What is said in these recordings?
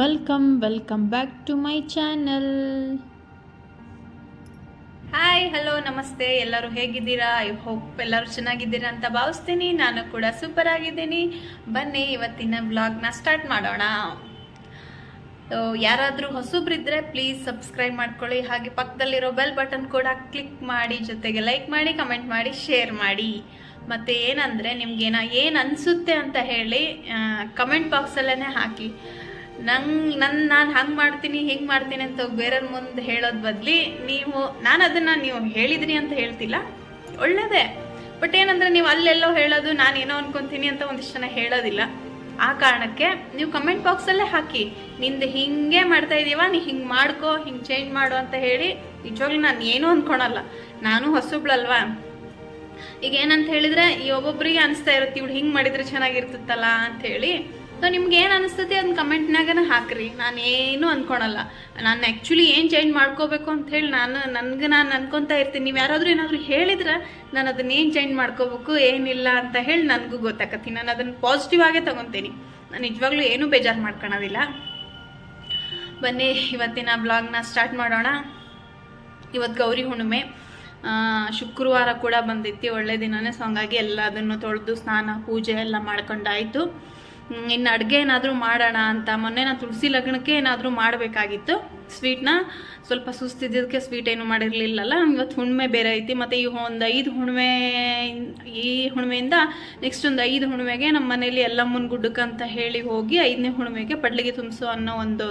Welcome welcome back to my channel hi hello ನಮಸ್ತೆ ಎಲ್ಲರೂ ಹೇಗಿದ್ದೀರಾ? ಐ ಹೋಪ್ ಎಲ್ಲರೂ ಚೆನ್ನಾಗಿದ್ದೀರಾ ಅಂತ ಭಾವಿಸ್ತೀನಿ. ನಾನು ಕೂಡ ಸೂಪರ್ ಆಗಿದ್ದೀನಿ. ಬನ್ನಿ, ಇವತ್ತಿನ ಬ್ಲಾಗ್ನ ಸ್ಟಾರ್ಟ್ ಮಾಡೋಣ. ಯಾರಾದರೂ ಹೊಸಬ್ರಿದ್ರೆ ಪ್ಲೀಸ್ ಸಬ್ಸ್ಕ್ರೈಬ್ ಮಾಡ್ಕೊಳ್ಳಿ. ಹಾಗೆ ಪಕ್ಕದಲ್ಲಿರೋ ಬೆಲ್ ಬಟನ್ ಕೂಡ ಕ್ಲಿಕ್ ಮಾಡಿ, ಜೊತೆಗೆ ಲೈಕ್ ಮಾಡಿ ಕಮೆಂಟ್ ಮಾಡಿ ಶೇರ್ ಮಾಡಿ. ಮತ್ತು ಏನಂದರೆ ನಿಮ್ಗೇನ ಏನು ಅನಿಸುತ್ತೆ ಅಂತ ಹೇಳಿ ಕಮೆಂಟ್ ಬಾಕ್ಸಲ್ಲೇ ಹಾಕಿ. ನಂಗೆ ನನ್ನ ನಾನು ಹಂಗೆ ಮಾಡ್ತೀನಿ, ಹಿಂಗೆ ಮಾಡ್ತೀನಿ ಅಂತ ಬೇರೆಯವ್ರ ಮುಂದೆ ಹೇಳೋದ್ ಬದಲಿ ನೀವು ನಾನು ಅದನ್ನು ನೀವು ಹೇಳಿದ್ರಿ ಅಂತ ಹೇಳ್ತಿಲ್ಲ. ಒಳ್ಳೆಯದೇ ಬಟ್ ಏನಂದ್ರೆ ನೀವು ಅಲ್ಲೆಲ್ಲೋ ಹೇಳೋದು, ನಾನು ಏನೋ ಅನ್ಕೊಂತೀನಿ ಅಂತ ಒಂದಿಷ್ಟು ಜನ ಹೇಳೋದಿಲ್ಲ. ಆ ಕಾರಣಕ್ಕೆ ನೀವು ಕಮೆಂಟ್ ಬಾಕ್ಸಲ್ಲೇ ಹಾಕಿ. ನಿಂದು ಹಿಂಗೆ ಮಾಡ್ತಾ ಇದೀವ, ನೀ ಹಿಂಗೆ ಮಾಡ್ಕೋ, ಹಿಂಗೆ ಚೇಂಜ್ ಮಾಡು ಅಂತ ಹೇಳಿ, ನಿಜವಾಗ್ಲೂ ನಾನು ಏನೂ ಅಂದ್ಕೊಳಲ್ಲ ನಾನು ಹೊಸಬ್ಳಲ್ವಾ? ಈಗ ಏನಂತ ಹೇಳಿದ್ರೆ, ಈ ಒಬ್ಬೊಬ್ಬರಿಗೆ ಅನಿಸ್ತಾ ಇರುತ್ತೆ, ಇವಳು ಹಿಂಗೆ ಮಾಡಿದ್ರೆ ಚೆನ್ನಾಗಿರ್ತತ್ತಲ್ಲ ಅಂತ ಹೇಳಿ. ಸೊ ನಿಮ್ಗೆ ಏನು ಅನಿಸ್ತತಿ ಅದನ್ನ ಕಮೆಂಟ್ನಾಗನ ಹಾಕ್ರಿ. ನಾನು ಏನು ಅಂದ್ಕೊಳಲ್ಲ ನಾನು ಆ್ಯಕ್ಚುಲಿ ಏನು ಚೇಂಜ್ ಮಾಡ್ಕೋಬೇಕು ಅಂತ ಹೇಳಿ ನಾನು, ನನಗೆ ನಾನು ಅನ್ಕೊತಾ ಇರ್ತೀನಿ. ನೀವು ಯಾರಾದರೂ ಏನಾದರೂ ಹೇಳಿದ್ರೆ ನಾನು ಅದನ್ನ ಏನು ಚೇಂಜ್ ಮಾಡ್ಕೋಬೇಕು, ಏನಿಲ್ಲ ಅಂತ ಹೇಳಿ ನನಗೂ ಗೊತ್ತಾಕತ್ತಿ ನಾನು ಅದನ್ನು ಪಾಸಿಟಿವ್ ಆಗೇ ತಗೊತೀನಿ. ನಾನು ನಿಜವಾಗ್ಲೂ ಏನೂ ಬೇಜಾರು ಮಾಡ್ಕೊಳೋದಿಲ್ಲ. ಬನ್ನಿ, ಇವತ್ತಿನ ಬ್ಲಾಗ್ನ ಸ್ಟಾರ್ಟ್ ಮಾಡೋಣ. ಇವತ್ತು ಗೌರಿ ಹುಣ್ಣಿಮೆ. ಶುಕ್ರವಾರ ಕೂಡ ಬಂದಿತ್ತು, ಒಳ್ಳೆ ದಿನನೇ ಸೊ ಹಂಗಾಗಿ ಎಲ್ಲದನ್ನು ತೊಳೆದು ಸ್ನಾನ, ಪೂಜೆ ಎಲ್ಲ ಮಾಡ್ಕೊಂಡಾಯಿತು. ಇನ್ನು ಅಡುಗೆ ಏನಾದರೂ ಮಾಡೋಣ ಅಂತ, ಮೊನ್ನೆ ನಾನು ತುಳಸಿ ಲಗ್ನಕ್ಕೆ ಏನಾದರೂ ಮಾಡಬೇಕಾಗಿತ್ತು. ಸ್ವೀಟ್ನ ಸ್ವಲ್ಪ ಸುಸ್ತಿದ್ದಕ್ಕೆ ಸ್ವೀಟ್ ಏನು ಮಾಡಿರಲಿಲ್ಲಲ್ಲ ಇವತ್ತು ಹುಣ್ಮೆ ಬೇರೆ ಐತಿ. ಮತ್ತು ಈ ಒಂದು ಐದು ಹುಣ್ಮೆ ಈ ಹುಣ್ಮೆಯಿಂದ ನೆಕ್ಸ್ಟ್ ಒಂದು ಐದು ಹುಣ್ಮೆಗೆ ನಮ್ಮ ಮನೇಲಿ ಎಲ್ಲಮ್ಮನ ಗುಡ್ಡಕ್ಕೆ ಅಂತ ಹೇಳಿ ಹೋಗಿ ಐದನೇ ಹುಣ್ಮೆಗೆ ಪಡ್ಲಿಗೆ ತುಂಬಿಸು ಅನ್ನೋ ಒಂದು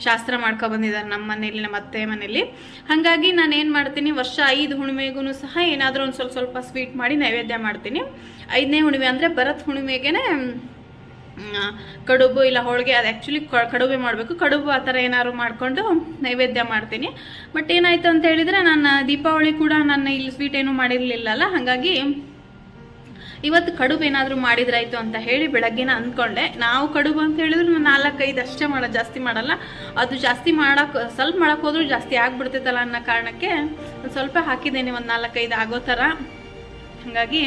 ಶಾಸ್ತ್ರ ಮಾಡ್ಕೊ ಬಂದಿದ್ದಾರೆ ನಮ್ಮ ಮನೇಲಿ ನಮ್ಮ ಅತ್ತೆ ಮನೇಲಿ. ಹಾಗಾಗಿ ನಾನು ಏನು ಮಾಡ್ತೀನಿ ವರ್ಷ ಐದು ಹುಣ್ಮೆಗೂ ಸಹ ಏನಾದರೂ ಒಂದು ಸ್ವಲ್ಪ ಸ್ವಲ್ಪ ಸ್ವೀಟ್ ಮಾಡಿ ನೈವೇದ್ಯ ಮಾಡ್ತೀನಿ. ಐದನೇ ಹುಣ್ಮೆ ಅಂದರೆ ಭರತ್ ಹುಣ್ಣಿಮೆಗೆನೆ ಮ್, ಕಡುಬು ಇಲ್ಲ, ಹೋಳಿಗೆ ಅದು ಆ್ಯಕ್ಚುಲಿ ಕಡುಬೆ ಮಾಡಬೇಕು. ಕಡುಬು ಆ ಥರ ಏನಾದ್ರು ಮಾಡಿಕೊಂಡು ನೈವೇದ್ಯ ಮಾಡ್ತೀನಿ. ಬಟ್ ಏನಾಯಿತು ಅಂತ ಹೇಳಿದರೆ ನಾನು ದೀಪಾವಳಿ ಕೂಡ ನಾನು ಇಲ್ಲಿ ಸ್ವೀಟ್ ಏನೂ ಮಾಡಿರಲಿಲ್ಲಲ್ಲ, ಹಾಗಾಗಿ ಇವತ್ತು ಕಡುಬು ಏನಾದರೂ ಮಾಡಿದ್ರಾಯ್ತು ಅಂತ ಹೇಳಿ ಬೆಳಗ್ಗೆನ ಅಂದ್ಕೊಂಡೆ. ನಾವು ಕಡುಬು ಅಂತ ಹೇಳಿದ್ರು ನಾನು ನಾಲ್ಕೈದು ಅಷ್ಟೇ ಮಾಡೋ, ಜಾಸ್ತಿ ಮಾಡಲ್ಲ. ಅದು ಜಾಸ್ತಿ ಮಾಡೋಕೆ, ಸ್ವಲ್ಪ ಮಾಡೋಕೆ ಹೋದ್ರೂ ಜಾಸ್ತಿ ಆಗಿಬಿಡ್ತೈತಲ್ಲ ಅನ್ನೋ ಕಾರಣಕ್ಕೆ ಸ್ವಲ್ಪ ಹಾಕಿದ್ದೇನೆ, ಒಂದು ನಾಲ್ಕೈದು ಆಗೋ ಥರ. ಹಾಗಾಗಿ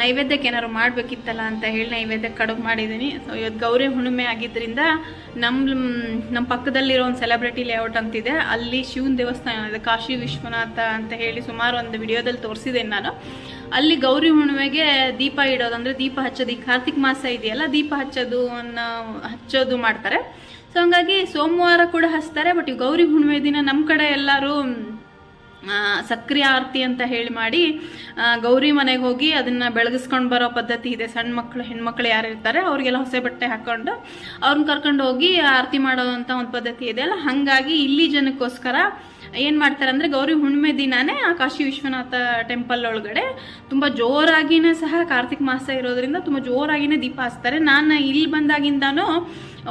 ನೈವೇದ್ಯಕ್ಕೆ ಏನಾದ್ರು ಮಾಡಬೇಕಿತ್ತಲ್ಲ ಅಂತ ಹೇಳಿ ನೈವೇದ್ಯ ಕಡುಬು ಮಾಡಿದ್ದೀನಿ. ಸೊ ಇವತ್ತು ಗೌರಿ ಹುಣ್ಣಿಮೆ ಆಗಿದ್ದರಿಂದ ನಮ್ಮ ನಮ್ಮ ಪಕ್ಕದಲ್ಲಿರೋ ಒಂದು ಸೆಲೆಬ್ರಿಟಿ ಲೇಔಟ್ ಅಂತಿದೆ. ಅಲ್ಲಿ ಶಿವನ ದೇವಸ್ಥಾನ ಇದೆ ಕಾಶಿ ವಿಶ್ವನಾಥ ಅಂತ ಹೇಳಿ ಸುಮಾರು ಒಂದು ವಿಡಿಯೋದಲ್ಲಿ ತೋರಿಸಿದ್ದೇನೆ ನಾನು. ಅಲ್ಲಿ ಗೌರಿ ಹುಣ್ಣಿಮೆಗೆ ದೀಪ ಇಡೋದು ಅಂದರೆ ದೀಪ ಹಚ್ಚೋದು. ಈ ಕಾರ್ತಿಕ್ ಮಾಸ ಇದೆಯಲ್ಲ, ದೀಪ ಹಚ್ಚೋದು ಅನ್ನೋ, ಹಚ್ಚೋದು ಮಾಡ್ತಾರೆ. ಸೊ ಹಂಗಾಗಿ ಸೋಮವಾರ ಕೂಡ ಹಚ್ತಾರೆ ಬಟ್ ಈ ಗೌರಿ ಹುಣ್ಣಿಮೆ ದಿನ ನಮ್ಮ ಕಡೆ ಎಲ್ಲರೂ ಸಕ್ರೆ ಆರತಿ ಅಂತ ಹೇಳಿ ಮಾಡಿ ಗೌರಿ ಮನೆಗೆ ಹೋಗಿ ಅದನ್ನು ಬೆಳಗಿಸ್ಕೊಂಡು ಬರೋ ಪದ್ಧತಿ ಇದೆ. ಸಣ್ಣ ಮಕ್ಕಳು ಹೆಣ್ಮಕ್ಳು ಯಾರು ಇರ್ತಾರೆ, ಅವ್ರಿಗೆಲ್ಲ ಹೊಸ ಬಟ್ಟೆ ಹಾಕೊಂಡು ಅವ್ರನ್ನ ಕರ್ಕೊಂಡು ಹೋಗಿ ಆರತಿ ಮಾಡೋದಂತ ಒಂದು ಪದ್ಧತಿ ಇದೆ ಅಲ್ಲ. ಹಾಗಾಗಿ ಇಲ್ಲಿ ಜನಕ್ಕೋಸ್ಕರ ಏನು ಮಾಡ್ತಾರೆ ಅಂದರೆ ಗೌರಿ ಹುಣ್ಣಿಮೆ ದಿನಾನೇ ಆ ಕಾಶಿ ವಿಶ್ವನಾಥ ಟೆಂಪಲ್ ಒಳಗಡೆ ತುಂಬ ಜೋರಾಗಿನೇ ಸಹ ಕಾರ್ತಿಕ್ ಮಾಸ ಇರೋದ್ರಿಂದ ತುಂಬ ಜೋರಾಗಿನೇ ದೀಪ ಹಚ್ತಾರೆ. ನಾನು ಇಲ್ಲಿ ಬಂದಾಗಿಂದಾನು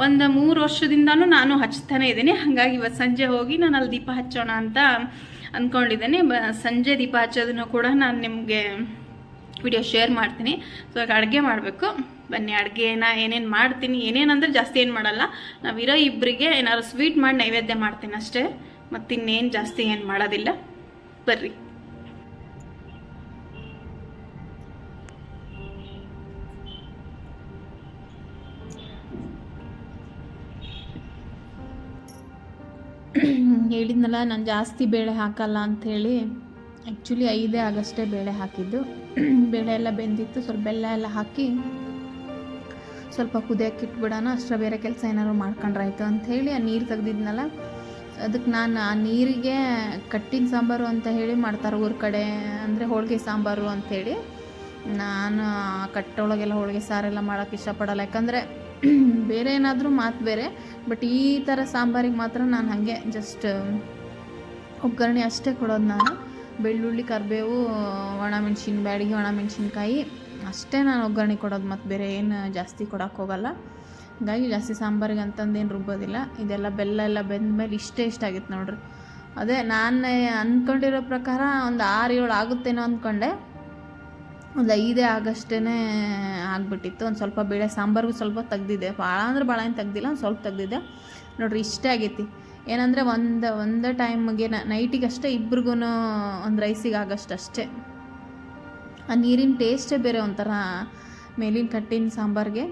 ಒಂದು ಮೂರು ವರ್ಷದಿಂದಾನು ನಾನು ಹಚ್ತಾನೆ ಇದ್ದೀನಿ. ಹಾಗಾಗಿ ಇವತ್ತು ಸಂಜೆ ಹೋಗಿ ನಾನು ಅಲ್ಲಿ ದೀಪ ಹಚ್ಚೋಣ ಅಂತ ಅಂದ್ಕೊಂಡಿದ್ದೀನಿ ಬ, ಸಂಜೆ ದೀಪ ಹಚ್ಚೋದನ್ನು ಕೂಡ ನಾನು ನಿಮಗೆ ವಿಡಿಯೋ ಶೇರ್ ಮಾಡ್ತೀನಿ. ಸೊ ಈಗ ಅಡುಗೆ ಮಾಡಬೇಕು. ಬನ್ನಿ, ಅಡುಗೆನ ಏನೇನು ಮಾಡ್ತೀನಿ, ಏನೇನಂದ್ರೆ ಜಾಸ್ತಿ ಏನು ಮಾಡಲ್ಲ. ನಾವಿರೋ ಇಬ್ಬರಿಗೆ ಏನಾದ್ರು ಸ್ವೀಟ್ ಮಾಡಿ ನೈವೇದ್ಯ ಮಾಡ್ತೀನಿ ಅಷ್ಟೇ. ಮತ್ತಿನ್ನೇನು ಜಾಸ್ತಿ ಏನು ಮಾಡೋದಿಲ್ಲ. ಬರ್ರಿ. ಹೇಳಿದ್ನಲ್ಲ, ನಾನು ಜಾಸ್ತಿ ಬೇಳೆ ಹಾಕಲ್ಲ ಅಂಥೇಳಿ. ಆ್ಯಕ್ಚುಲಿ ಐದೇ ಆಗಷ್ಟೇ ಬೇಳೆ ಹಾಕಿದ್ದು. ಬೇಳೆ ಎಲ್ಲ ಬೆಂದಿತ್ತು, ಸ್ವಲ್ಪ ಬೆಲ್ಲ ಎಲ್ಲ ಹಾಕಿ ಸ್ವಲ್ಪ ಕುದಿಯೋಕೆ ಇಟ್ಬಿಡೋಣ, ಅಷ್ಟರ ಬೇರೆ ಕೆಲಸ ಏನಾದ್ರು ಮಾಡ್ಕೊಂಡ್ರಾಯ್ತು ಅಂಥೇಳಿ ಆ ನೀರು ತೆಗ್ದಿದ್ನಲ್ಲ. ಅದಕ್ಕೆ ನಾನು ಆ ನೀರಿಗೆ ಕಟ್ಟಿನ ಸಾಂಬಾರು ಅಂತ ಹೇಳಿ ಮಾಡ್ತಾರೆ ಊರ ಕಡೆ, ಅಂದರೆ ಹೋಳಿಗೆ ಸಾಂಬಾರು ಅಂಥೇಳಿ. ನಾನು ಕಟ್ಟೊಳಗೆಲ್ಲ ಹೋಳಿಗೆ ಸಾರೆಲ್ಲ ಮಾಡೋಕ್ಕೆ ಇಷ್ಟಪಡಲ್ಲ. ಯಾಕಂದರೆ ಬೇರೆ ಏನಾದರೂ ಮಾತು ಬೇರೆ ಬಟ್ ಈ ಥರ ಸಾಂಬಾರಿಗೆ ಮಾತ್ರ ನಾನು ಹಾಗೆ ಜಸ್ಟ್ ಒಗ್ಗರಣೆ ಅಷ್ಟೇ ಕೊಡೋದು ನಾನು. ಬೆಳ್ಳುಳ್ಳಿ, ಕರಿಬೇವು, ಒಣಮೆಣ್ಸಿನ, ಬ್ಯಾಡಿಗೆ ಒಣಮೆಣ್ಸಿನ್ಕಾಯಿ ಅಷ್ಟೇ ನಾನು ಒಗ್ಗರಣೆ ಕೊಡೋದು ಮತ್ತು ಬೇರೆ ಏನು ಜಾಸ್ತಿ ಕೊಡೋಕೆ ಹೋಗಲ್ಲ. ಹಾಗಾಗಿ ಜಾಸ್ತಿ ಸಾಂಬಾರಿಗೆ ಅಂತಂದೇನು ರುಬ್ಬೋದಿಲ್ಲ. ಇದೆಲ್ಲ ಬೆಲ್ಲ ಎಲ್ಲ ಬೆಂದ್ಮೇಲೆ ಇಷ್ಟೇ ಇಷ್ಟ ಆಗಿತ್ತು ನೋಡ್ರಿ. ಅದೇ ನಾನು ಅಂದ್ಕೊಂಡಿರೋ ಪ್ರಕಾರ ಒಂದು ಆರು ಏಳು ಆಗುತ್ತೇನೋ ಅಂದ್ಕೊಂಡೆ ಒಂದು ಐದೇ ಆಗಷ್ಟೇ ಆಗಿಬಿಟ್ಟಿತ್ತು. ಒಂದು ಸ್ವಲ್ಪ ಬೇಳೆ ಸಾಂಬಾರ್ಗೂ ಸ್ವಲ್ಪ ತೆಗ್ದಿದ್ದೆ ಭಾಳ ಅಂದ್ರೆ ಭಾಳ ಏನು ತೆಗ್ದಿಲ್ಲ, ಒಂದು ಸ್ವಲ್ಪ ತೆಗ್ದಿದ್ದೆ ನೋಡ್ರಿ, ಇಷ್ಟೇ ಆಗೈತಿ. ಏನಂದರೆ ಒಂದು ಒಂದು ಟೈಮ್ಗೆ ನೈಟಿಗೆ ಅಷ್ಟೇ ಇಬ್ರಿಗೂ ಒಂದು ರೈಸಿಗೆ ಆಗಷ್ಟು ಅಷ್ಟೇ. ಆ ನೀರಿನ ಟೇಸ್ಟೇ ಬೇರೆ ಒಂಥರ, ಮೇಲಿನ ಕಟ್ಟಿನ ಸಾಂಬಾರಿಗೆ.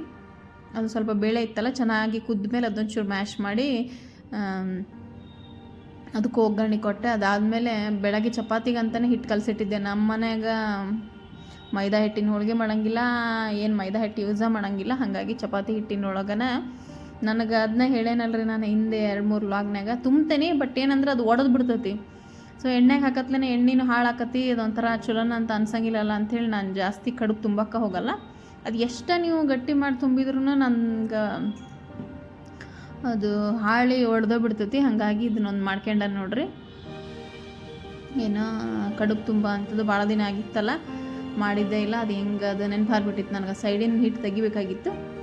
ಅದು ಸ್ವಲ್ಪ ಬೇಳೆ ಇತ್ತಲ್ಲ, ಚೆನ್ನಾಗಿ ಕುದ್ದ ಮೇಲೆ ಅದೊಂಚೂರು ಮ್ಯಾಶ್ ಮಾಡಿ ಅದಕ್ಕೆ ಒಗ್ಗರಣೆ ಕೊಟ್ಟೆ. ಅದಾದಮೇಲೆ ಬೆಳಗ್ಗೆ ಚಪಾತಿಗೆ ಅಂತಲೇ ಹಿಟ್ಟು ಕಲಸಿಟ್ಟಿದ್ದೆ. ನಮ್ಮ ಮನ್ಯಾಗ ಮೈದಾ ಹಿಟ್ಟಿನ ಹೋಳಿಗೆ ಮಾಡಂಗಿಲ್ಲ, ಏನು ಮೈದಾ ಹಿಟ್ಟು ಯೂಸ ಮಾಡಂಗಿಲ್ಲ. ಹಾಗಾಗಿ ಚಪಾತಿ ಹಿಟ್ಟಿನೊಳಗನ ನನಗೆ ಅದನ್ನ ಹೇಳೇನಲ್ರಿ ನಾನು ಹಿಂದೆ ಎರಡು ಮೂರು ಲಾಗ್ನಾಗ ತುಂಬ್ತೇನೆ ಬಟ್ ಏನಂದ್ರೆ ಅದು ಒಡೆದು ಬಿಡ್ತೈತಿ. ಸೊ ಎಣ್ಣೆಗೆ ಹಾಕತ್ಲೇ ಎಣ್ಣೆನೂ ಹಾಳಾಕತಿ ಅದೊಂಥರ ಚಲೋನ ಅಂತ ಅನ್ಸಂಗಿಲ್ಲಲ್ಲ ಅಂಥೇಳಿ ನಾನು ಜಾಸ್ತಿ ಕಡುಬು ತುಂಬಕ್ಕೆ ಹೋಗಲ್ಲ. ಅದು ಎಷ್ಟು ನೀವು ಗಟ್ಟಿ ಮಾಡಿ ತುಂಬಿದ್ರೂ ನನ್ಗೆ ಅದು ಹಾಳಿ ಒಡೆದೋ ಬಿಡ್ತೈತಿ. ಹಾಗಾಗಿ ಇದನ್ನೊಂದು ಮಾಡ್ಕೊಂಡ ನೋಡ್ರಿ. ಏನೋ ಕಡುಬು ತುಂಬ ಅಂಥದ್ದು ಭಾಳ ದಿನ ಆಗಿತ್ತಲ್ಲ. ಮಾಡಿದ್ದೇ ಇಲ್ಲ, ಅದು ಹೆಂಗೆ ಅದು ನೆನಪಾಗ್ಬಿಟ್ಟಿತ್ತು ನನಗೆ. ಸೈಡಿನ ಹಿಟ್ಟು ತೆಗಿಬೇಕಾಗಿತ್ತು.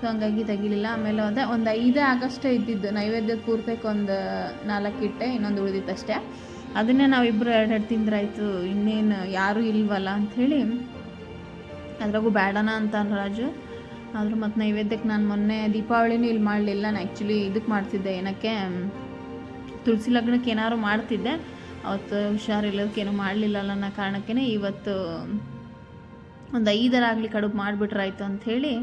ಸೊ ಹಂಗಾಗಿ ತೆಗಿಲಿಲ್ಲ. ಆಮೇಲೆ ಅದೇ ಒಂದು ಐದೇ ಆಗಷ್ಟೇ ಇದ್ದಿದ್ದು. ನೈವೇದ್ಯದ ಪೂರ್ತಕ್ಕೆ ಒಂದು ನಾಲ್ಕು ಇಟ್ಟೆ ಇನ್ನೊಂದು ಉಳಿದಿತ್ತು ಅಷ್ಟೇ. ಅದನ್ನೇ ನಾವಿಬ್ಬರು ಎರಡು ಎರಡು ತಿಂದ್ರಾಯ್ತು. ಇನ್ನೇನು ಯಾರೂ ಇಲ್ವಲ್ಲ ಅಂಥೇಳಿ. ಅದ್ರಾಗೂ ಬೇಡನ ಅಂತ ರಾಜು. ಆದರೂ ಮತ್ತು ನೈವೇದ್ಯಕ್ಕೆ ನಾನು ಮೊನ್ನೆ ದೀಪಾವಳಿನೂ ಇಲ್ಲಿ ಮಾಡಲಿಲ್ಲ. ನಾನು ಆ್ಯಕ್ಚುಲಿ ಇದಕ್ಕೆ ಮಾಡ್ತಿದ್ದೆ ಏನಕ್ಕೆ, ತುಳಸಿ ಲಗ್ನಕ್ಕೆ ಏನಾದ್ರು ಮಾಡ್ತಿದ್ದೆ. ಅವತ್ತು ಹುಷಾರಿಲ್ಲದಕ್ಕೇನು ಮಾಡಲಿಲ್ಲ ಅನ್ನೋ ಕಾರಣಕ್ಕೇ ಇವತ್ತು ಒಂದು ಐದರಾಗಲಿ ಕಡುಬು ಮಾಡಿಬಿಟ್ರಾಯ್ತು ಅಂಥೇಳಿ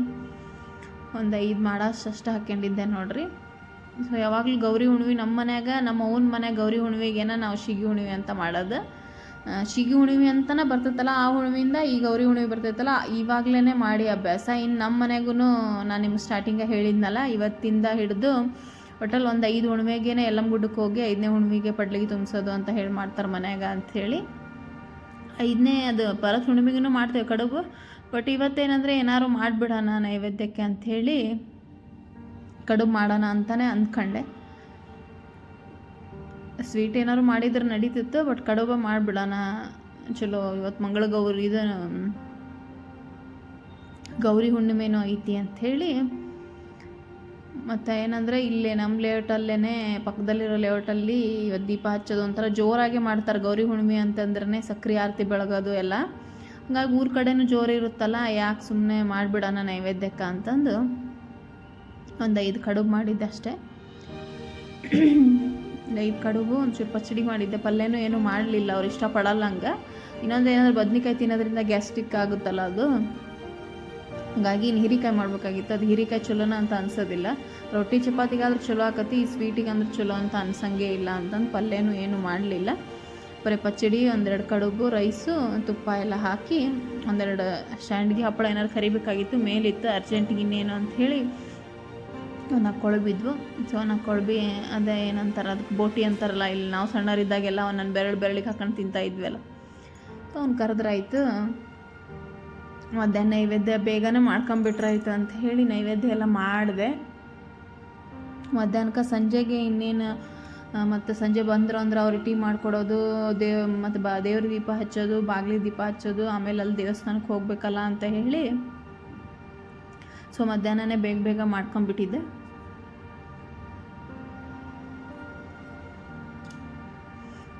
ಒಂದು ಐದು ಮಾಡೋಷ್ಟು ಹಾಕ್ಕೊಂಡಿದ್ದೆ ನೋಡ್ರಿ. ಸೊ ಯಾವಾಗಲೂ ಗೌರಿ ಹುಣ್ವಿ ನಮ್ಮ ಮನ್ಯಾಗ, ನಮ್ಮ ಅವ್ವನ ಮನ್ಯಾಗ ಗೌರಿ ಹುಣ್ವಿಗೇನ ನಾವು ಶಿಗಿ ಹುಣ್ವಿ ಅಂತ ಮಾಡೋದು. ಶಿಗಿ ಹುಣ್ವಿ ಅಂತಲೇ ಬರ್ತೈತಲ್ಲ, ಆ ಹುಣ್ವಿಯಿಂದ ಈ ಗೌರಿ ಹುಣ್ವಿ ಬರ್ತೈತಲ್ಲ ಇವಾಗಲೇ ಮಾಡಿ ಅಭ್ಯಾಸ. ಇನ್ನು ನಮ್ಮ ಮನೆಗೂ ನಾನು ನಿಮ್ಗೆ ಸ್ಟಾರ್ಟಿಂಗ ಹೇಳಿದ್ನಲ್ಲ, ಇವತ್ತಿಂದ ಹಿಡಿದು ಒಟ್ಟಲ್ಲಿ ಒಂದು ಐದು ಹುಣ್ಮೆಗೇನೆ ಎಲ್ಲಮ್ಮ ಗುಡ್ಡಕ್ಕೆ ಹೋಗಿ ಐದನೇ ಹುಣ್ಮೆಗೆ ಪಡ್ಲಿಗೆ ತುಂಬಿಸೋದು ಅಂತ ಹೇಳಿ ಮಾಡ್ತಾರೆ ಮನ್ಯಾಗ ಅಂಥೇಳಿ ಐದನೇ ಅದು ಪರತ್ ಹುಣ್ಮೆಗೂ ಮಾಡ್ತೇವೆ ಕಡುಬು, ಬಟ್ ಇವತ್ತೇನಂದರೆ ಏನಾದ್ರು ಮಾಡಿಬಿಡೋಣ ನೈವೇದ್ಯಕ್ಕೆ ಅಂಥೇಳಿ ಕಡುಬು ಮಾಡೋಣ ಅಂತಲೇ ಅಂದ್ಕೊಂಡೆ. ಸ್ವೀಟ್ ಏನಾದ್ರು ಮಾಡಿದ್ರೆ ನಡೀತಿತ್ತು, ಬಟ್ ಕಡುಬ ಮಾಡಿಬಿಡೋಣ. ಚಲೋ ಇವತ್ತು ಮಂಗಳ ಗೌರಿ ಇದು, ಗೌರಿ ಹುಣ್ಣಿಮೆನೂ ಐತಿ ಅಂಥೇಳಿ ಮತ್ತು ಏನಂದರೆ ಇಲ್ಲೇ ನಮ್ಮ ಲೇಔಟಲ್ಲೇ ಪಕ್ಕದಲ್ಲಿರೋ ಲೇಔಟಲ್ಲಿ ದೀಪ ಹಚ್ಚೋದು ಒಂಥರ ಜೋರಾಗಿ ಮಾಡ್ತಾರೆ ಗೌರಿ ಹುಣ್ಣಿಮೆ ಅಂತಂದ್ರೆ ಸಕ್ರೆ ಆರತಿ ಬೆಳಗೋದು ಎಲ್ಲ. ಹಂಗಾಗಿ ಊರ ಕಡೆನೂ ಜೋರು ಇರುತ್ತಲ್ಲ, ಯಾಕೆ ಸುಮ್ಮನೆ ಮಾಡಿಬಿಡೋಣ ನೈವೇದ್ಯಕ್ಕೆ ಅಂತಂದು ಒಂದು ಐದು ಕಡುಬು ಮಾಡಿದ್ದೆ ಅಷ್ಟೇ. ಐದು ಕಡುಬು ಒಂಚೂರು ಪಚ್ಚಡಿ ಮಾಡಿದ್ದೆ. ಪಲ್ಯನೂ ಏನೂ ಮಾಡಲಿಲ್ಲ, ಅವ್ರು ಇಷ್ಟಪಡಲ್ಲ ಹಂಗೆ. ಇನ್ನೊಂದು ಏನಾದರೂ ಬದ್ನಿಕಾಯಿ ತಿನ್ನೋದ್ರಿಂದ ಗ್ಯಾಸ್ಟ್ರಿಕ್ ಆಗುತ್ತಲ್ಲ ಅದು. ಹಾಗಾಗಿ ಇನ್ನು ಹೀರಿಕಾಯಿ ಮಾಡಬೇಕಾಗಿತ್ತು. ಅದು ಹೀರಿಕಾಯಿ ಚಲೋನ ಅಂತ ಅನ್ಸೋದಿಲ್ಲ. ರೊಟ್ಟಿ ಚಪಾತಿಗಾದ್ರೆ ಚಲೋ ಆಕತಿ, ಈ ಸ್ವೀಟಿಗೆ ಅಂದ್ರೆ ಚಲೋ ಅಂತ ಅನ್ಸಂಗೆ ಇಲ್ಲ ಅಂತಂದು ಪಲ್ಯನೂ ಏನು ಮಾಡಲಿಲ್ಲ. ಬರೀ ಪಚ್ಚಡಿ, ಒಂದೆರಡು ಕಡುಬು, ರೈಸು, ತುಪ್ಪ ಎಲ್ಲ ಹಾಕಿ ಒಂದೆರಡು ಸ್ಟ್ಯಾಂಡ್ಗೆ ಹಪ್ಪಳ ಏನಾದ್ರು ಕರಿಬೇಕಾಗಿತ್ತು, ಮೇಲಿತ್ತು, ಅರ್ಜೆಂಟಿಗೆ ಇನ್ನೇನು ಹೇಳಿ ನಾಲ್ಕು ಕೊಳಬಿದ್ವು ಸೊ ನಾವು ಕೊಳಬಿ ಅದೇ ಏನಂತಾರೆ, ಅದಕ್ಕೆ ಬೋಟಿ ಅಂತಾರಲ್ಲ, ಇಲ್ಲಿ ನಾವು ಸಣ್ಣವರಿದ್ದಾಗೆಲ್ಲ ನನ್ನ ಬೆರಳು ಬೆರಳಿಗೆ ಹಾಕೊಂಡು ತಿಂತಾ ಇದ್ವಲ್ಲ ಸೊ, ಅವ್ನು ಕರೆದ್ರಾಯ್ತು. ಮಧ್ಯಾಹ್ನ ನೈವೇದ್ಯ ಬೇಗನೆ ಮಾಡ್ಕೊಂಬಿಟ್ರಾಯ್ತು ಅಂತ ಹೇಳಿ ನೈವೇದ್ಯ ಎಲ್ಲ ಮಾಡಿದೆ. ಮಧ್ಯಾಹ್ನಕ್ಕೆ ಸಂಜೆಗೆ ಇನ್ನೇನು ಮತ್ತು ಸಂಜೆ ಬಂದರು ಅಂದ್ರೆ ಅವ್ರಿಗೆ ಟೀ ಮಾಡಿಕೊಡೋದು, ದೇವ್, ಮತ್ತು ಬಾ ದೇವ್ರ ದೀಪ ಹಚ್ಚೋದು ಬಾಗಿಲಿ ದೀಪ ಹಚ್ಚೋದು, ಆಮೇಲೆ ಅಲ್ಲಿ ದೇವಸ್ಥಾನಕ್ಕೆ ಹೋಗಬೇಕಲ್ಲ ಅಂತ ಹೇಳಿ ಸೊ ಮಧ್ಯಾಹ್ನನೇ ಬೇಗ ಬೇಗ ಮಾಡ್ಕೊಂಬಿಟ್ಟಿದ್ದೆ.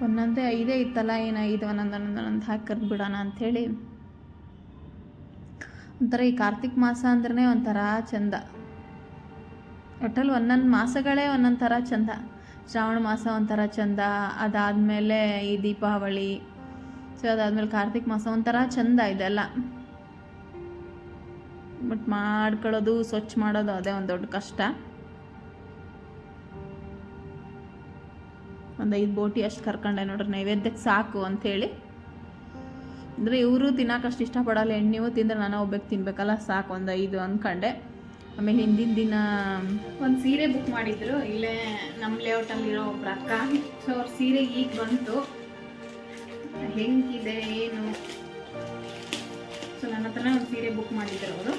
ಒಂದೊಂದೇ ಐದೇ ಇತ್ತಲ್ಲ ಏನೋ ಒಂದೊಂದು ಒಂದೊಂದು ಒಂದೊಂದು ಹಾಕಿ ಕರೆದು ಬಿಡೋಣ ಅಂಥೇಳಿ ಒಂಥರ ಈ ಕಾರ್ತಿಕ್ ಮಾಸ ಅಂದ್ರೆ ಒಂಥರ ಚಂದ. ಒಟ್ಟಲ್ಲಿ ಒಂದೊಂದು ಮಾಸಗಳೇ ಒಂದೊಂದು ಥರ ಚಂದ. ಶ್ರಾವಣ ಮಾಸ ಒಂಥರ ಚಂದ, ಅದಾದಮೇಲೆ ಈ ದೀಪಾವಳಿ ಸೊ ಅದಾದಮೇಲೆ ಕಾರ್ತಿಕ್ ಮಾಸ ಒಂಥರ ಚಂದ ಇದೆಲ್ಲ. ಬಟ್ ಮಾಡ್ಕೊಳ್ಳೋದು, ಸ್ವಚ್ಛ ಮಾಡೋದು ಅದೇ ಒಂದು ದೊಡ್ಡ ಕಷ್ಟ. ಒಂದು ಐದು ಬೋಟಿ ಅಷ್ಟು ಕರ್ಕೊಂಡೆ ನೋಡ್ರಿ ನೈವೇದ್ಯಕ್ಕೆ ಸಾಕು ಅಂಥೇಳಿ. ಅಂದರೆ ಇವರು ತಿನ್ನೋಕಷ್ಟು ಇಷ್ಟಪಡಲ್ಲ ಎಣ್ಣೆವು ತಿಂದರೆ ನಾನು ಒಬ್ಬಕ್ಕೆ ತಿನ್ಬೇಕಲ್ಲ, ಸಾಕು ಒಂದು ಐದು ಅಂದ್ಕೊಂಡೆ ಆಮೇಲೆ ಹಿಂದಿನ ದಿನ ಒಂದು ಸೀರೆ ಬುಕ್ ಮಾಡಿದ್ರು, ಇಲ್ಲೇ ನಮ್ಮ ಲೇಔಟಲ್ಲಿರೋ ಒಬ್ಬರ ಅಕ್ಕ. ಸೊ ಅವ್ರ ಸೀರೆ ಈಗ ಬಂತು. ಹೆಂಗಿದೆ, ಏನು? ಸೊ ನನ್ನ ಹತ್ರನೇ ಒಂದು ಸೀರೆ ಬುಕ್ ಮಾಡಿದ್ರು ಅವರು.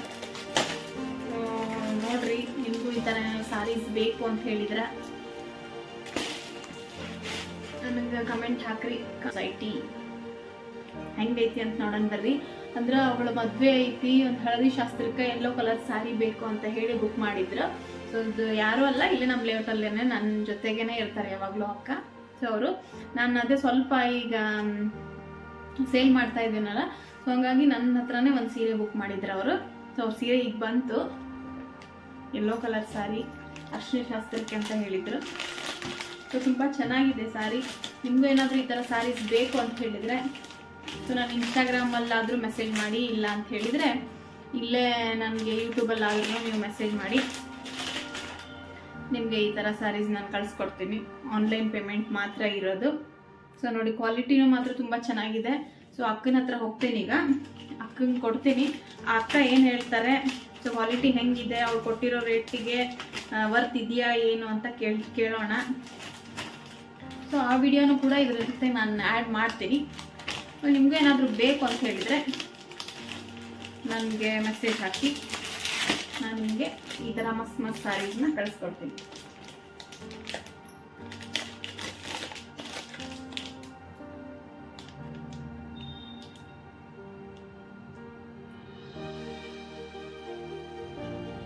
ನೋಡ್ರಿ, ನಿಮಗೂ ಈ ಥರ ಸಾರೀಸ್ ಬೇಕು ಅಂತ ಹೇಳಿದ್ರ. ನನಗೆ ಕಮೆಂಟ್ ಹಾಕ್ರಿ. ಸೈಟಿ ಹೆಂಗೈತಿ ಅಂತ ನೋಡೋಣ ಬರ್ರಿ. ಅಂದ್ರೆ ಅವಳ ಮದುವೆ ಐತಿ, ಒಂದು ಹಳದಿ ಶಾಸ್ತ್ರಕ್ಕೆ ಎಲ್ಲೋ ಕಲರ್ ಸಾರಿ ಬೇಕು ಅಂತ ಹೇಳಿ ಬುಕ್ ಮಾಡಿದ್ರು. ಸೊ ಇದು ಯಾರೂ ಅಲ್ಲ, ಇಲ್ಲಿ ನಮ್ಮ ಲೇಔಟಲ್ಲೇನೆ ನನ್ನ ಜೊತೆಗೇನೆ ಇರ್ತಾರೆ ಯಾವಾಗಲೂ ಅಕ್ಕ. ಸೊ ಅವರು, ನಾನು ಅದೇ ಸ್ವಲ್ಪ ಈಗ ಸೇಲ್ ಮಾಡ್ತಾ ಇದ್ದೀನಲ್ಲ. ಸೊ ಹಂಗಾಗಿ ನನ್ನ ಹತ್ರನೇ ಒಂದು ಸೀರೆ ಬುಕ್ ಮಾಡಿದ್ರು ಅವರು. ಸೊ ಅವ್ರ ಸೀರೆ ಈಗ ಬಂತು. ಎಲ್ಲೋ ಕಲರ್ ಸಾರಿ ಅರ್ಶಿನ ಶಾಸ್ತ್ರಕ್ಕೆ ಅಂತ ಹೇಳಿದ್ರು. ಸೊ ತುಂಬ ಚೆನ್ನಾಗಿದೆ ಸಾರಿ. ನಿಮಗೂ ಏನಾದರೂ ಈ ಥರ ಸಾರೀಸ್ ಬೇಕು ಅಂತ ಹೇಳಿದರೆ ಸೊ ನಾನು ಇನ್ಸ್ಟಾಗ್ರಾಮಲ್ಲಾದರೂ ಮೆಸೇಜ್ ಮಾಡಿ, ಇಲ್ಲ ಅಂತ ಹೇಳಿದರೆ ಇಲ್ಲೇ ನನಗೆ ಯೂಟ್ಯೂಬಲ್ಲಾದ್ರೂ ನೀವು ಮೆಸೇಜ್ ಮಾಡಿ. ನಿಮಗೆ ಈ ಥರ ಸ್ಯಾರೀಸ್ ನಾನು ಕಳಿಸ್ಕೊಡ್ತೀನಿ. ಆನ್ಲೈನ್ ಪೇಮೆಂಟ್ ಮಾತ್ರ ಇರೋದು. ಸೊ ನೋಡಿ ಕ್ವಾಲಿಟಿನೂ ಮಾತ್ರ ತುಂಬ ಚೆನ್ನಾಗಿದೆ. ಸೊ ಅಕ್ಕನ ಹತ್ರ ಹೋಗ್ತೀನಿ ಈಗ. ಅಕ್ಕಂಗೆ ಕೊಡ್ತೀನಿ. ಅಕ್ಕ ಏನು ಹೇಳ್ತಾರೆ? ಸೊ ಕ್ವಾಲಿಟಿ ಹೆಂಗಿದೆ? ಅವ್ರು ಕೊಟ್ಟಿರೋ ರೇಟಿಗೆ ವರ್ತ್ ಇದೆಯಾ, ಏನು ಅಂತ ಕೇಳಿ, ಕೇಳೋಣ. ಸೊ ಆ ವಿಡಿಯೋನು ಕೂಡ ಇದ್ರ ಜೊತೆ ನಾನು ಆ್ಯಡ್ ಮಾಡ್ತೀನಿ. ನಿಮಗೂ ಏನಾದರೂ ಬೇಕು ಅಂತ ಹೇಳಿದರೆ ನನಗೆ ಮೆಸೇಜ್ ಹಾಕಿ. ನಾನು ನಿಮಗೆ ಈ ಥರ ಮಸ್ತ್ ಮಸ್ತ್ ಸ್ಯಾರೀಸ್ನ ಕಳಿಸ್ಕೊಡ್ತೀನಿ.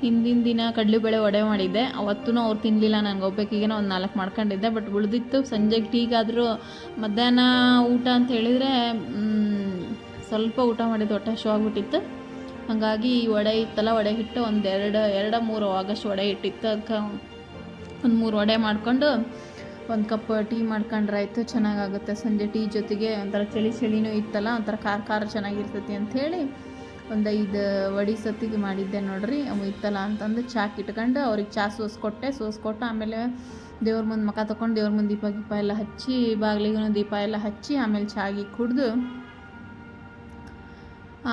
ಹಿಂದಿನ ದಿನ ಕಡಲೆಬೇಳೆ ವಡೆ ಮಾಡಿದ್ದೆ. ಅವತ್ತೂ ಅವ್ರು ತಿನ್ನಲಿಲ್ಲ ನನಗೆ ಒಬ್ಬಾಕಿಗೆ ಒಂದು ನಾಲ್ಕು ಮಾಡ್ಕೊಂಡಿದ್ದೆ. ಬಟ್ ಉಳಿದಿತ್ತು. ಸಂಜೆಗೆ ಟೀಗಾದರೂ ಮಧ್ಯಾಹ್ನ ಊಟ ಅಂತ ಹೇಳಿದರೆ ಸ್ವಲ್ಪ ಊಟ ಮಾಡಿದ್ದು ಹೊಟ್ಟೆ ಶೋ ಆಗಿಬಿಟ್ಟಿತ್ತು. ಹಾಗಾಗಿ ಈ ವಡೆ ಇತ್ತಲ್ಲ, ವಡೆ ಹಿಟ್ಟು ಒಂದು ಎರಡು ಎರಡು ಮೂರು ಆಗಸ್ಟ್ ವಡೆ ಹಿಟ್ಟಿತ್ತು. ಅದಕ್ಕೆ ಒಂದು ಮೂರು ವಡೆ ಮಾಡಿಕೊಂಡು ಒಂದು ಕಪ್ ಟೀ ಮಾಡ್ಕೊಂಡ್ರೆ ಆಯಿತು ಚೆನ್ನಾಗಾಗುತ್ತೆ ಸಂಜೆ ಟೀ ಜೊತೆಗೆ ಒಂಥರ ಚಳಿ ಚಳಿನೂ ಇತ್ತಲ್ಲ, ಒಂಥರ ಖಾರ ಖಾರ ಚೆನ್ನಾಗಿರ್ತೈತಿ ಅಂಥೇಳಿ ಒಂದು ಐದು ವಡಿ ಸತ್ತಿಗೆ ಮಾಡಿದ್ದೆ ನೋಡ್ರಿ, ಅವು ಇತ್ತಲ್ಲ ಅಂತಂದು ಚಾಕ್ ಇಟ್ಕೊಂಡು ಅವ್ರಿಗೆ ಚಾ ಸೋಸ್ಕೊಟ್ಟೆ. ಸೋಸ್ಕೊಟ್ಟು ಆಮೇಲೆ ದೇವ್ರ ಮುಂದೆ ಮಕ ತೊಗೊಂಡು ದೇವ್ರ ಮುಂದೆ ದೀಪ ಗೀಪ ಎಲ್ಲ ಹಚ್ಚಿ, ಬಾಗಿಲಿಗೂ ದೀಪ ಎಲ್ಲ ಹಚ್ಚಿ ಆಮೇಲೆ ಚಾಗಿ ಕುಡಿದು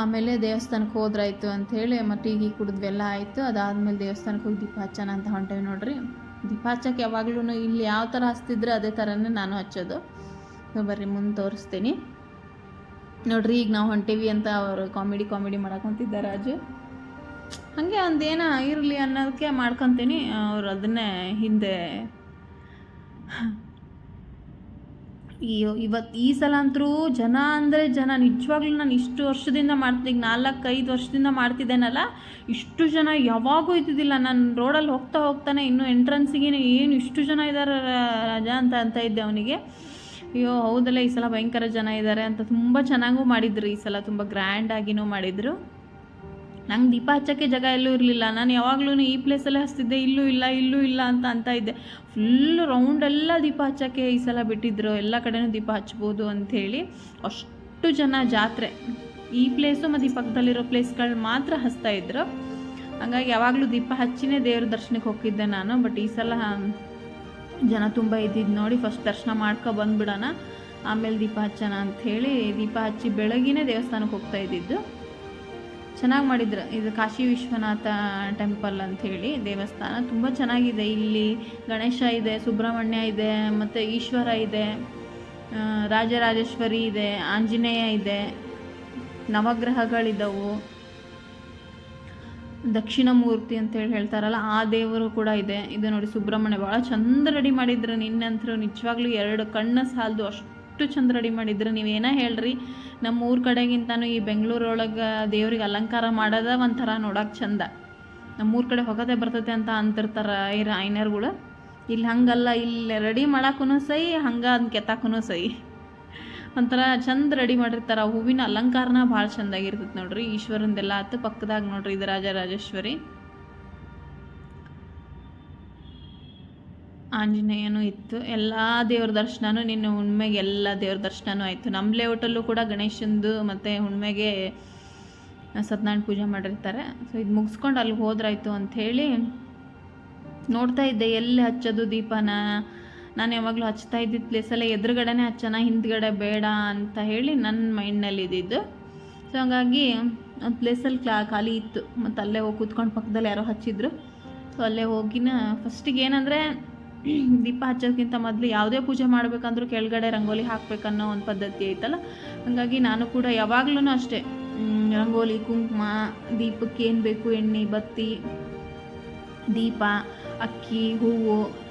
ಆಮೇಲೆ ದೇವಸ್ಥಾನಕ್ಕೆ ಹೋದ್ರಾಯ್ತು ಅಂಥೇಳಿ ಮತ್ತೆ ಈಗ ಕುಡಿದ್ವೆಲ್ಲ ಆಯಿತು. ಅದಾದಮೇಲೆ ದೇವಸ್ಥಾನಕ್ಕೆ ಹೋಗಿ ದೀಪ ಹಚ್ಚೋಣ ಅಂತ ಹೊಂಟೇವೆ ನೋಡ್ರಿ. ದೀಪ ಹಚ್ಚಕ್ಕೆ ಯಾವಾಗ್ಲೂ ಇಲ್ಲಿ ಯಾವ ಥರ ಹಚ್ತಿದ್ರೆ ಅದೇ ಥರನೇ ನಾನು ಹಚ್ಚೋದು. ಬರ್ರಿ, ಮುಂದೆ ತೋರಿಸ್ತೀನಿ. ನೋಡ್ರಿ, ಈಗ ನಾವು ಹೊಂಟೀವಿ ಅಂತ ಅವರು ಕಾಮಿಡಿ ಕಾಮಿಡಿ ಮಾಡಕೊಂತಿದ್ದ ರಾಜು. ಹಾಗೆ ಒಂದೇನ ಇರಲಿ ಅನ್ನೋದಕ್ಕೆ ಮಾಡ್ಕೊತೀನಿ, ಅವ್ರು ಅದನ್ನೇ ಹಿಂದೆ. ಈ ಇವತ್ತು ಈ ಸಲ ಅಂತರೂ ಜನ ಅಂದರೆ ಜನ, ನಿಜವಾಗ್ಲೂ ನಾನು ಇಷ್ಟು ವರ್ಷದಿಂದ ಮಾಡ್ತೀನಿ ಈಗ ನಾಲ್ಕೈದು ವರ್ಷದಿಂದ ಮಾಡ್ತಿದ್ದೇನಲ್ಲ, ಇಷ್ಟು ಜನ ಯಾವಾಗೂ ಇದ್ದಿದ್ದಿಲ್ಲ. ನಾನು ರೋಡಲ್ಲಿ ಹೋಗ್ತಾ ಹೋಗ್ತಾನೆ ಇನ್ನೂ ಎಂಟ್ರೆನ್ಸಿಗೆ ಏನು ಇಷ್ಟು ಜನ ಇದ್ದಾರೆ ರಾಜ ಅಂತ ಅಂತ ಇದ್ದೆ ಅವನಿಗೆ. ಅಯ್ಯೋ, ಹೌದಲ್ಲ, ಈ ಸಲ ಭಯಂಕರ ಜನ ಇದ್ದಾರೆ ಅಂತ ತುಂಬ ಚೆನ್ನಾಗೂ ಮಾಡಿದ್ರು, ಈ ಸಲ ತುಂಬ ಗ್ರ್ಯಾಂಡಾಗಿನೂ ಮಾಡಿದರು. ನಂಗೆ ದೀಪ ಹಚ್ಚೋಕ್ಕೆ ಜಾಗ ಎಲ್ಲೂ ಇರಲಿಲ್ಲ. ನಾನು ಯಾವಾಗಲೂ ಈ ಪ್ಲೇಸಲ್ಲೇ ಹಚ್ತಿದ್ದೆ, ಇಲ್ಲೂ ಇಲ್ಲ ಇಲ್ಲೂ ಇಲ್ಲ ಅಂತ ಅಂತ ಇದ್ದೆ. ಫುಲ್ ರೌಂಡೆಲ್ಲ ದೀಪ ಹಚ್ಚೋಕ್ಕೆ ಈ ಸಲ ಬಿಟ್ಟಿದ್ರು. ಎಲ್ಲ ಕಡೆನೂ ದೀಪ ಹಚ್ಬೋದು ಅಂಥೇಳಿ ಅಷ್ಟು ಜನ ಜಾತ್ರೆ. ಈ ಪ್ಲೇಸು ಮತ್ತು ಈ ಪಕ್ಕದಲ್ಲಿರೋ ಪ್ಲೇಸ್ಗಳು ಮಾತ್ರ ಹಚ್ತಾ ಇದ್ರು. ಹಂಗಾಗಿ ಯಾವಾಗಲೂ ದೀಪ ಹಚ್ಚಿನೇ ದೇವ್ರ ದರ್ಶನಕ್ಕೆ ಹೋಗಿದ್ದೆ ನಾನು ಬಟ್ ಈ ಸಲ ಜನ ತುಂಬ ಇದ್ದಿದ್ದು ನೋಡಿ ಫಸ್ಟ್ ದರ್ಶನ ಮಾಡ್ಕೊ ಬಂದ್ಬಿಡೋಣ. ಆಮೇಲೆ ದೀಪ ಹಚ್ಚೋಣ ಅಂಥೇಳಿ ದೀಪ ಹಚ್ಚಿ ಬೆಳಗಿನೇ ದೇವಸ್ಥಾನಕ್ಕೆ ಹೋಗ್ತಾ ಇದ್ದಿದ್ದು. ಚೆನ್ನಾಗಿ ಮಾಡಿದ್ರು. ಇದು ಕಾಶಿ ವಿಶ್ವನಾಥ ಟೆಂಪಲ್ ಅಂಥೇಳಿ ದೇವಸ್ಥಾನ ತುಂಬ ಚೆನ್ನಾಗಿದೆ ಇಲ್ಲಿ. ಗಣೇಶ ಇದೆ, ಸುಬ್ರಹ್ಮಣ್ಯ ಇದೆ, ಮತ್ತು ಈಶ್ವರ ಇದೆ ರಾಜರಾಜೇಶ್ವರಿ ಇದೆ, ಆಂಜನೇಯ ಇದೆ. ನವಗ್ರಹಗಳಿದ್ದವು ದಕ್ಷಿಣ ಮೂರ್ತಿ ಅಂತೇಳಿ ಹೇಳ್ತಾರಲ್ಲ, ಆ ದೇವರು ಕೂಡ ಇದೆ. ಇದು ನೋಡಿ ಸುಬ್ರಹ್ಮಣ್ಯ ಭಾಳ ಚಂದ ರೆಡಿ ಮಾಡಿದ್ರು ನಿನ್ನಂತರೂ ನಿಜವಾಗ್ಲೂ ಎರಡು ಕಣ್ಣು ಸಾಲದು, ಅಷ್ಟು ಚಂದ ರೆಡಿ ಮಾಡಿದ್ರು. ನೀವೇನೇ ಹೇಳ್ರಿ ನಮ್ಮ ಊರ ಕಡೆಗಿಂತನೂ ಈ ಬೆಂಗಳೂರೊಳಗೆ ದೇವ್ರಿಗೆ ಅಲಂಕಾರ ಮಾಡೋದ ಒಂಥರ ನೋಡೋಕೆ ಚಂದ. ನಮ್ಮೂರ ಕಡೆ ಹೋಗೋದೇ ಬರ್ತೈತೆ ಅಂತ ಅಂತಿರ್ತಾರೆ ಈ ರಾಯನರ್ಗಳು ಇಲ್ಲಿ ಹಂಗಲ್ಲ, ಇಲ್ಲಿ ರೆಡಿ ಮಾಡಕ್ಕೂ ಸೈ, ಹಂಗೆ ಅದನ್ನ ಕೆತ್ತಾಕೂ ಸೈ. ಒಂಥರ ಚಂದ ರೆಡಿ ಮಾಡಿರ್ತಾರೆ. ಆ ಹೂವಿನ ಅಲಂಕಾರನ ಭಾಳ ಚಂದಾಗಿರ್ತೈತೆ ನೋಡ್ರಿ. ಈಶ್ವರಂದೆಲ್ಲ ಆತು ಪಕ್ಕದಾಗ ನೋಡ್ರಿ ಇದು ರಾಜರಾಜೇಶ್ವರಿ ಆಂಜನೇಯನೂ ಇತ್ತು. ಎಲ್ಲ ದೇವ್ರ ದರ್ಶನನೂ ನಿನ್ನ ಹುಣ್ಮೆಗೆ ಎಲ್ಲ ದೇವ್ರ ದರ್ಶನನೂ ಆಯಿತು. ನಮ್ಮ ಲೇಔಟಲ್ಲೂ ಕೂಡ ಗಣೇಶಂದು ಮತ್ತು ಹುಣ್ಮೆಗೆ ಸತ್ಯನಾರಾಯಣ ಪೂಜೆ ಮಾಡಿರ್ತಾರೆ. ಸೊ ಇದು ಮುಗಿಸ್ಕೊಂಡು ಅಲ್ಲಿಗೆ ಹೋದ್ರಾಯ್ತು ಅಂಥೇಳಿ ನೋಡ್ತಾ ಇದ್ದೆ. ಎಲ್ಲಿ ಹಚ್ಚೋದು ದೀಪನ? ನಾನು ಯಾವಾಗಲೂ ಹಚ್ತಾ ಇದ್ದಿದ್ದ ಪ್ಲೇಸಲ್ಲೇ ಎದುರುಗಡೆನೇ ಹಚ್ಚೋಣ ಹಿಂದ್ಗಡೆ ಬೇಡ ಅಂತ ಹೇಳಿ ನನ್ನ ಮೈಂಡ್ನಲ್ಲಿ ಇದ್ದಿದ್ದು. ಸೊ ಹಂಗಾಗಿ ಒಂದು ಪ್ಲೇಸಲ್ಲಿ ಕ್ಲಾ ಖಾಲಿ ಇತ್ತು. ಮತ್ತು ಅಲ್ಲೇ ಹೋಗಿ ಕೂತ್ಕೊಂಡು ಪಕ್ಕದಲ್ಲಿ ಯಾರೋ ಹಚ್ಚಿದ್ರು. ಸೊ ಅಲ್ಲೇ ಹೋಗಿನ ಫಸ್ಟಿಗೆ ಏನಂದರೆ ದೀಪ ಹಚ್ಚೋದಕ್ಕಿಂತ ಮೊದಲು ಯಾವುದೇ ಪೂಜೆ ಮಾಡಬೇಕಂದ್ರೂ ಕೆಳಗಡೆ ರಂಗೋಲಿ ಹಾಕಬೇಕನ್ನೋ ಒಂದು ಪದ್ಧತಿ ಐತಲ್ಲ. ಹಾಗಾಗಿ ನಾನು ಕೂಡ ಯಾವಾಗ್ಲೂ ಅಷ್ಟೇ ರಂಗೋಲಿ, ಕುಂಕುಮ ದೀಪಕ್ಕೆ ಏನು ಬೇಕು ಎಣ್ಣೆ, ಬತ್ತಿ, ದೀಪ, ಅಕ್ಕಿ, ಹೂವು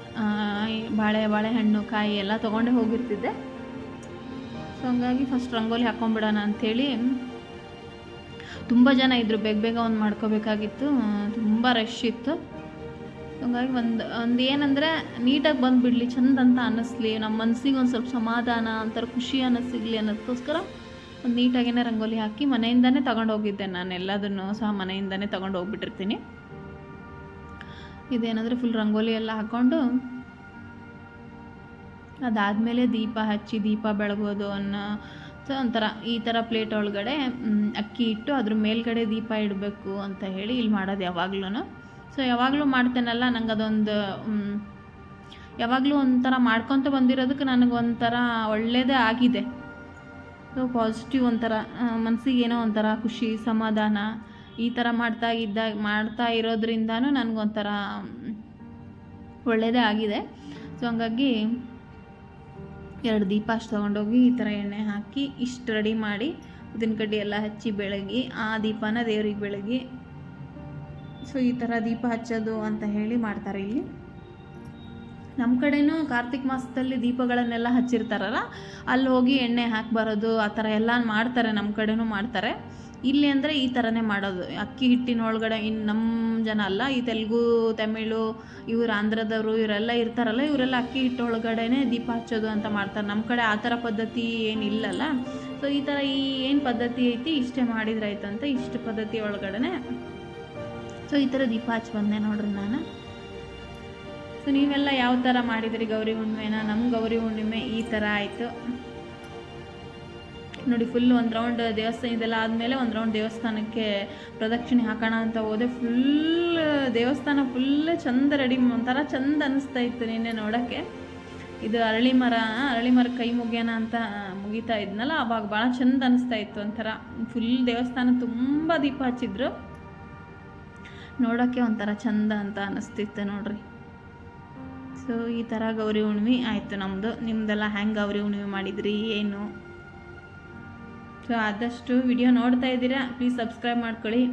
ಬಾಳೆ, ಬಾಳೆಹಣ್ಣು, ಕಾಯಿ ಎಲ್ಲ ತೊಗೊಂಡೇ ಹೋಗಿರ್ತಿದ್ದೆ. ಸೊ ಹಂಗಾಗಿ ಫಸ್ಟ್ ರಂಗೋಲಿ ಹಾಕ್ಕೊಂಬಿಡೋಣ ಅಂಥೇಳಿ ತುಂಬ ಜನ ಇದ್ದರು ಬೇಗ ಬೇಗ ಒಂದು ಮಾಡ್ಕೋಬೇಕಾಗಿತ್ತು. ತುಂಬ ರಶ್ ಇತ್ತು. ಹಂಗಾಗಿ ಒಂದು ಒಂದು ಏನಂದರೆ ನೀಟಾಗಿ ಬಂದುಬಿಡಲಿ, ಚಂದ ಅಂತ ಅನ್ನಿಸ್ಲಿ ನಮ್ಮ ಮನಸ್ಸಿಗೆ ಒಂದು ಸ್ವಲ್ಪ ಸಮಾಧಾನ, ಒಂಥರ ಖುಷಿ ಅನ್ನಿಸ್ಲಿ ಅನ್ನೋದಕ್ಕೋಸ್ಕರ ಒಂದು ನೀಟಾಗೇನೆ ರಂಗೋಲಿ ಹಾಕಿ ಮನೆಯಿಂದನೇ ತೊಗೊಂಡೋಗಿದ್ದೆ ನಾನು ಎಲ್ಲದನ್ನು ಸಹ ಮನೆಯಿಂದನೇ ತೊಗೊಂಡು ಹೋಗ್ಬಿಟ್ಟಿರ್ತೀನಿ. ಇದೇನಂದರೆ ಫುಲ್ ರಂಗೋಲಿ ಎಲ್ಲ ಹಾಕ್ಕೊಂಡು ಅದಾದಮೇಲೆ ದೀಪ ಹಚ್ಚಿ ದೀಪ ಬೆಳಗೋದು ಅನ್ನೋ ಸೊ ಒಂಥರ ಈ ಥರ ಪ್ಲೇಟ್ ಒಳಗಡೆ ಅಕ್ಕಿ ಇಟ್ಟು ಅದ್ರ ಮೇಲ್ಗಡೆ ದೀಪ ಇಡಬೇಕು ಅಂತ ಹೇಳಿ ಇಲ್ಲಿ ಮಾಡೋದು ಯಾವಾಗ್ಲೂ ಸೊ ಯಾವಾಗಲೂ ಮಾಡ್ತೇನಲ್ಲ, ನಂಗೆ ಅದೊಂದು ಯಾವಾಗಲೂ ಒಂಥರ ಮಾಡ್ಕೊತ ಬಂದಿರೋದಕ್ಕೆ ನನಗೆ ಒಂಥರ ಒಳ್ಳೆಯದೇ ಆಗಿದೆ. ಸೊ ಪಾಸಿಟಿವ್ ಒಂಥರ ಮನಸ್ಸಿಗೆ ಏನೋ ಒಂಥರ ಖುಷಿ, ಸಮಾಧಾನ ಈ ಥರ ಮಾಡ್ತಾ ಇದ್ದ, ಮಾಡ್ತಾ ಇರೋದ್ರಿಂದನೂ ನನಗೊಂಥರ ಒಳ್ಳೆಯದೇ ಆಗಿದೆ. ಸೊ ಹಂಗಾಗಿ ಎರಡು ದೀಪ ಅಷ್ಟು ತೊಗೊಂಡೋಗಿ ಈ ಥರ ಎಣ್ಣೆ ಹಾಕಿ ಇಷ್ಟು ರೆಡಿ ಮಾಡಿ, ಉದ್ದಿನ ಕಡ್ಡಿ ಎಲ್ಲ ಹಚ್ಚಿ ಬೆಳಗಿ, ಆ ದೀಪನ ದೇವ್ರಿಗೆ ಬೆಳಗಿ ಸೊ ಈ ಥರ ದೀಪ ಹಚ್ಚೋದು ಅಂತ ಹೇಳಿ ಮಾಡ್ತಾರೆ ಇಲ್ಲಿ. ನಮ್ಮ ಕಡೆನೂ ಕಾರ್ತಿಕ್ ಮಾಸದಲ್ಲಿ ದೀಪಗಳನ್ನೆಲ್ಲ ಹಚ್ಚಿರ್ತಾರಲ್ಲ, ಅಲ್ಲಿ ಹೋಗಿ ಎಣ್ಣೆ ಹಾಕಿ ಬರೋದು, ಆ ಥರ ಎಲ್ಲ ಮಾಡ್ತಾರೆ ನಮ್ಮ ಕಡೆನೂ ಮಾಡ್ತಾರೆ. ಇಲ್ಲಿ ಅಂದರೆ ಈ ಥರನೇ ಮಾಡೋದು. ಅಕ್ಕಿ ಹಿಟ್ಟಿನೊಳಗಡೆ ಇನ್ನು ನಮ್ಮ ಜನ ಅಲ್ಲ, ಈ ತೆಲುಗು, ತಮಿಳು, ಇವ್ರು ಆಂಧ್ರದವರು ಇವರೆಲ್ಲ ಇರ್ತಾರಲ್ಲ, ಇವರೆಲ್ಲ ಅಕ್ಕಿ ಹಿಟ್ಟು ಒಳಗಡೆನೆ ದೀಪ ಹಚ್ಚೋದು ಅಂತ ಮಾಡ್ತಾರೆ. ನಮ್ಮ ಕಡೆ ಆ ಥರ ಪದ್ಧತಿ ಏನಿಲ್ಲಲ್ಲ. ಸೊ ಈ ಥರ ಈ ಏನು ಪದ್ಧತಿ ಐತಿ, ಇಷ್ಟೇ ಮಾಡಿದ್ರೆ ಆಯ್ತು ಅಂತ ಇಷ್ಟು ಪದ್ಧತಿ ಒಳಗಡೆ ಸೊ ಈ ಥರ ದೀಪ ಹಚ್ಚಿ ಬಂದೆ ನೋಡ್ರಿ ನಾನು. ಸೊ ನೀವೆಲ್ಲ ಯಾವ ಥರ ಮಾಡಿದ್ರಿ ಗೌರಿ ಹುಣ್ಣಿಮೆನ? ನಮ್ಮ ಗೌರಿ ಹುಣ್ಣಿಮೆ ಈ ಥರ ಆಯಿತು. ನೋಡಿ ಫುಲ್ ಒಂದು ರೌಂಡ್ ದೇವಸ್ಥಾನ ಇದೆಲ್ಲ ಆದಮೇಲೆ ಒಂದು ರೌಂಡ್ ದೇವಸ್ಥಾನಕ್ಕೆ ಪ್ರದಕ್ಷಿಣೆ ಹಾಕೋಣ ಅಂತ ಹೋದೆ. ಫುಲ್ ದೇವಸ್ಥಾನ ಫುಲ್ ಚಂದ ರೆಡಿ ಒಂಥರ ಚಂದ ಅನಿಸ್ತಾ ಇತ್ತು ನಿನ್ನೆ ನೋಡೋಕ್ಕೆ. ಇದು ಅರಳಿ ಮರ ಅರಳಿ ಮರ ಕೈ ಮುಗಿಯೋಣ ಅಂತ ಮುಗಿತಾ ಇದ್ನಲ್ಲ, ಅವಾಗ ಭಾಳ ಚಂದ ಅನಿಸ್ತಾ ಇತ್ತು ಒಂಥರ. ಫುಲ್ ದೇವಸ್ಥಾನ ತುಂಬ ದೀಪ ಹಚ್ಚಿದ್ರು. ನೋಡೋಕ್ಕೆ ಒಂಥರ ಚಂದ ಅಂತ ಅನಿಸ್ತಿತ್ತು ನೋಡ್ರಿ. ಸೊ ಈ ಥರ ಗೌರಿ ಹುಣ್ಣಿಮೆ ಆಯಿತು ನಮ್ಮದು ನಿಮ್ಮದೆಲ್ಲ ಹೆಂಗೆ ಗೌರಿ ಹುಣ್ಣಿಮೆ ಮಾಡಿದ್ರಿ, ಏನು? ಸೊ, ಆದಷ್ಟು ವಿಡಿಯೋ ನೋಡ್ತಾ ಇದ್ದೀರಾ ಪ್ಲೀಸ್ ಸಬ್ಸ್ಕ್ರೈಬ್ ಮಾಡ್ಕೊಳ್ಳಿ.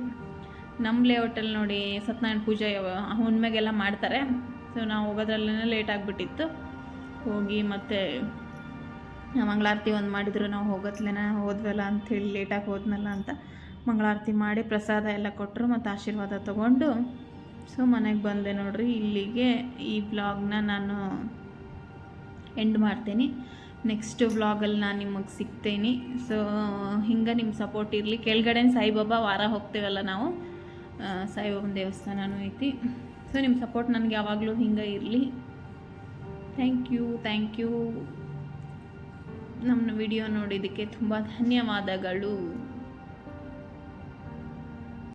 ನಮ್ಮ ಲೇಔಟಲ್ಲಿ ನೋಡಿ ಸತ್ಯನಾರಾಯಣ ಪೂಜೆ ಹುಣ್ಮೆಗೆಲ್ಲ ಮಾಡ್ತಾರೆ. ಸೊ ನಾವು ಹೋಗೋದ್ರಲ್ಲೇ ಲೇಟ್ ಆಗಿಬಿಟ್ಟಿತ್ತು. ಹೋಗಿ ಮತ್ತು ಮಂಗಳಾರತಿ ಒಂದು ಮಾಡಿದ್ರು, ನಾವು ಹೋಗೋತ್ಲೇನ ಹೋದ್ವಲ್ಲ ಅಂಥೇಳಿ ಲೇಟಾಗಿ ಹೋದ್ನಲ್ಲ ಅಂತ ಮಂಗಳಾರತಿ ಮಾಡಿ ಪ್ರಸಾದ ಎಲ್ಲ ಕೊಟ್ಟರು ಮತ್ತು ಆಶೀರ್ವಾದ ತಗೊಂಡು. ಸೊ ಮನೆಗೆ ಬಂದೆ ನೋಡ್ರಿ, ಇಲ್ಲಿಗೆ ಈ ಬ್ಲಾಗ್ನ ನಾನು ಎಂಡ್ ಮಾಡ್ತೀನಿ. ನೆಕ್ಸ್ಟ್ ವ್ಲಾಗಲ್ಲಿ ನಾನು ನಿಮಗೆ ಸಿಗ್ತೇನೆ. ಸೊ ಹಿಂಗೆ ನಿಮ್ಮ ಸಪೋರ್ಟ್ ಇರಲಿ. ಕೆಳಗಡೆ ಸಾಯಿಬಾಬಾ ವಾರ ಹೋಗ್ತೇವಲ್ಲ ನಾವು. ಸಾಯಿಬಾಬನ ದೇವಸ್ಥಾನನೂ ಐತಿ. ಸೊ ನಿಮ್ಮ ಸಪೋರ್ಟ್ ನನಗೆ ಯಾವಾಗಲೂ ಹಿಂಗೆ ಇರಲಿ. ಥ್ಯಾಂಕ್ ಯು ಥ್ಯಾಂಕ್ ಯು ನಮ್ಮ ವಿಡಿಯೋ ನೋಡಿದ್ದಕ್ಕೆ ತುಂಬ ಧನ್ಯವಾದಗಳು.